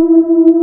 you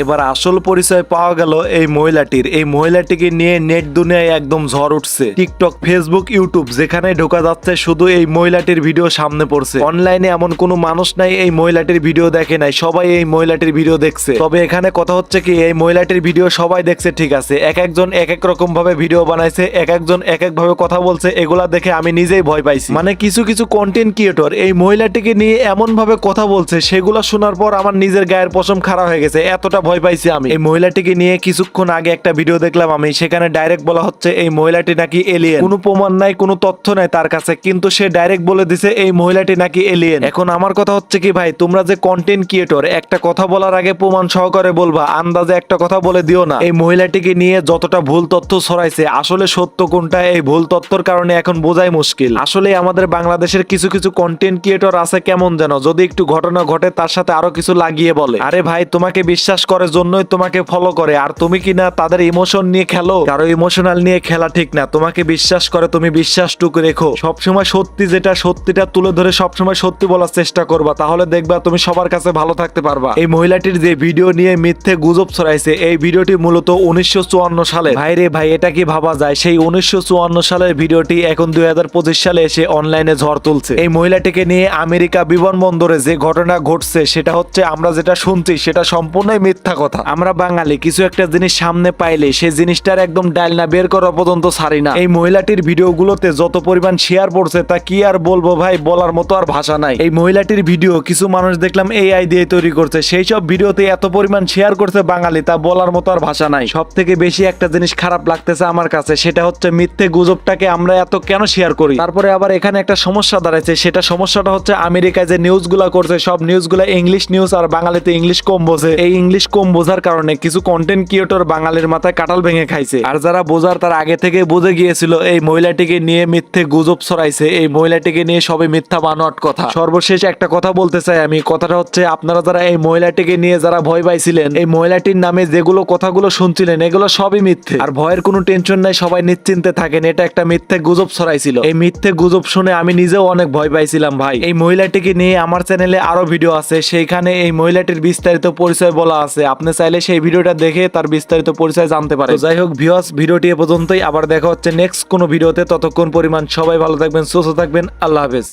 এবার আসল পরিচয় পাওয়া গেল এই মহিলাটির। এই মহিলাটিকে নিয়ে নেট দুনিয়ায় একদম ঝড় উঠছে। টিকটক, ফেসবুক, ইউটিউব, যেখানে ঢোকা যাচ্ছে শুধু এই মহিলাটির ভিডিও সামনে পড়ছে। অনলাইনে এমন কোনো মানুষ নাই, এই মহিলাটির ভিডিও দেখে নাই। সবাই এই মহিলাটির ভিডিও দেখছে। তবে এখানে কথা হচ্ছে কি, এই মহিলাটির ভিডিও সবাই দেখছে, ঠিক আছে। এক একজন এক এক রকম ভাবে ভিডিও বানাইছে, এক একজন এক এক ভাবে কথা বলছে, এগুলা দেখে আমি নিজেই ভয় পাইছি। মানে কিছু কিছু কন্টেন্ট ক্রিয়েটর এই মহিলাটিকে নিয়ে এমন ভাবে কথা বলছে, সেগুলো শোনার পর আমার নিজের গায়ের পশম খারাপ হয়ে গেছে। এতটা ভয় পাইছি আমি। এই মহিলাটিকে নিয়ে কিছুক্ষণ আগে একটা ভিডিও দেখলাম আমি, সেখানে ডাইরেক্ট বলা হচ্ছে এই মহিলাটি নাকি এলিয়েন কোনো প্রমাণ নাই, কোনো তথ্য নাই তার কাছে, কিন্তু সে ডাইরেক্ট বলে দিছে এই মহিলাটি নাকি এলিয়েন এখন আমার কথা হচ্ছে কি ভাই, তোমরা যে কন্টেন্ট ক্রিয়েটর একটা কথা বলার আগে প্রমাণ সহকারে বলবা, আন্দাজে একটা কথা বলে দিও না। এই মহিলাটিকে নিয়ে যতটা ভুল তথ্য ছড়াইছে, আসলে সত্য কোনটা, এই ভুল তথ্যর কারণে এখন বোঝাই মুশকিল। আসলে আমাদের বাংলাদেশের কিছু কিছু কন্টেন্ট ক্রিয়েটর আছে কেমন যেন, যদি একটু ঘটনা ঘটে তার সাথে আরও কিছু লাগিয়ে বলে। আরে ভাই, তোমাকে বিশ্বাস করে জন্যই তোমাকে ফলো করে। আর তুমি কি না তাদের ইমোশন নিয়ে খেলো? কারও ইমোশনাল নিয়ে খেলা ঠিক না। তোমাকে বিশ্বাস করে, তুমি বিশ্বাসটুকু রেখো। সবসময় সত্যি যেটা, সত্যিটা তুলে ধরে সবসময় সত্যি বলার চেষ্টা করবা। তাহলে দেখবা তুমি সবার কাছে ভালো থাকতে পারবা। এই মহিলাটির যে ভিডিও নিয়ে মিথ্যে গুজব ছড়াইছে, এই ভিডিওটি মূলত উনিশশো চুয়ান্ন সালে। ভাই রে ভাই, এটা কি ভাবা যায়? সেই উনিশশো চুয়ান্ন সালের ভিডিওটি এখন দুই হাজার পঁচিশ সালে এসে অনলাইনে ঝড় তুলছে। এই মহিলাটিকে নিয়ে আমেরিকা বিমানবন্দরে যে ঘটনা ঘটছে, সেটা হচ্ছে আমরা যেটা শুনছি, সেটা সম্পূর্ণই মিথ্যা কথা। আমরা বাঙালি কিছু একটা জিনিস সামনে পাইলে সেই জিনিসটার একদম ডাইল না বের করা পর্যন্ত ছাড়ি না। এই মহিলাটির ভিডিওগুলোতে যত পরিমাণ শেয়ার পড়ছে তা কি আর বলব ভাই বলার মতো আর ভাষা নাই। এই মহিলাটির ভিডিও কিছু মানুষ দেখলাম এআই দিয়ে তৈরি করছে। সেই সব ভিডিওতে এত পরিমাণ শেয়ার করছে বাঙালি তা বলার মতো আর ভাষা নাই। সব থেকে বেশি একটা জিনিস খারাপ লাগতেছে আমার কাছে সেটা হচ্ছে মিথ্যে গুজবটাকে আমরা এত কেন শেয়ার করি? তারপরে আবার এখানে একটা সমস্যা দাঁড়াইছে সেটা সমস্যাটা হচ্ছে আমেরিকায় যে নিউজগুলো করছে সব নিউজগুলো ইংলিশ নিউজ আর বাঙালিতে ইংলিশ কম বোঝে। এই ইংলিশ কম বোঝার কারণে কিছু কন্টেন্ট ক্রিয়েটর বাঙালির মাথায় কাটাল ভেঙে খাইছে। আর যারা বোঝার, তার আগে থেকে বুঝে গিয়েছিল, এই মহিলাটিকে নিয়ে মিথ্যে গুজব ছড়াইছে, এই মহিলাটিকে নিয়ে সবে মিথ্যা বানোয়াট কথা। সর্বশেষ একটা কথা বলতে চাই আমি, কথাটা হচ্ছে, আপনারা যারা এই মহিলাটিকে নিয়ে যারা ভয় পাইছিলেন, এই মহিলাটির নামে যেগুলো কথাগুলো শুনছিলেন, এগুলো সবই মিথ্যে। আর ভয়ের কোনো টেনশন নাই, সবাই নিশ্চিন্তে থাকেন, এটা একটা মিথ্যে গুজব ছড়াইছিল। এই মিথ্যে গুজব শুনে আমি নিজেও অনেক ভয় পাইছিলাম, ভাই। এই মহিলাটিকে নিয়ে আমার চ্যানেলে আরও ভিডিও আছে, সেইখানে এই মহিলাটির বিস্তারিত পরিচয় বলা আছে। আপনি চাইলে সেই ভিডিওটা দেখে তার বিস্তারিত পরিচয় জানতে পারেন। যাই হোক ভিওস ভিডিওটি এ পর্যন্তই। আবার দেখা হচ্ছে নেক্সট কোনো ভিডিওতে। ততক্ষণ পরিমাণ সবাই ভালো থাকবেন, সুস্থ থাকবেন। আল্লাহ হাফেজ।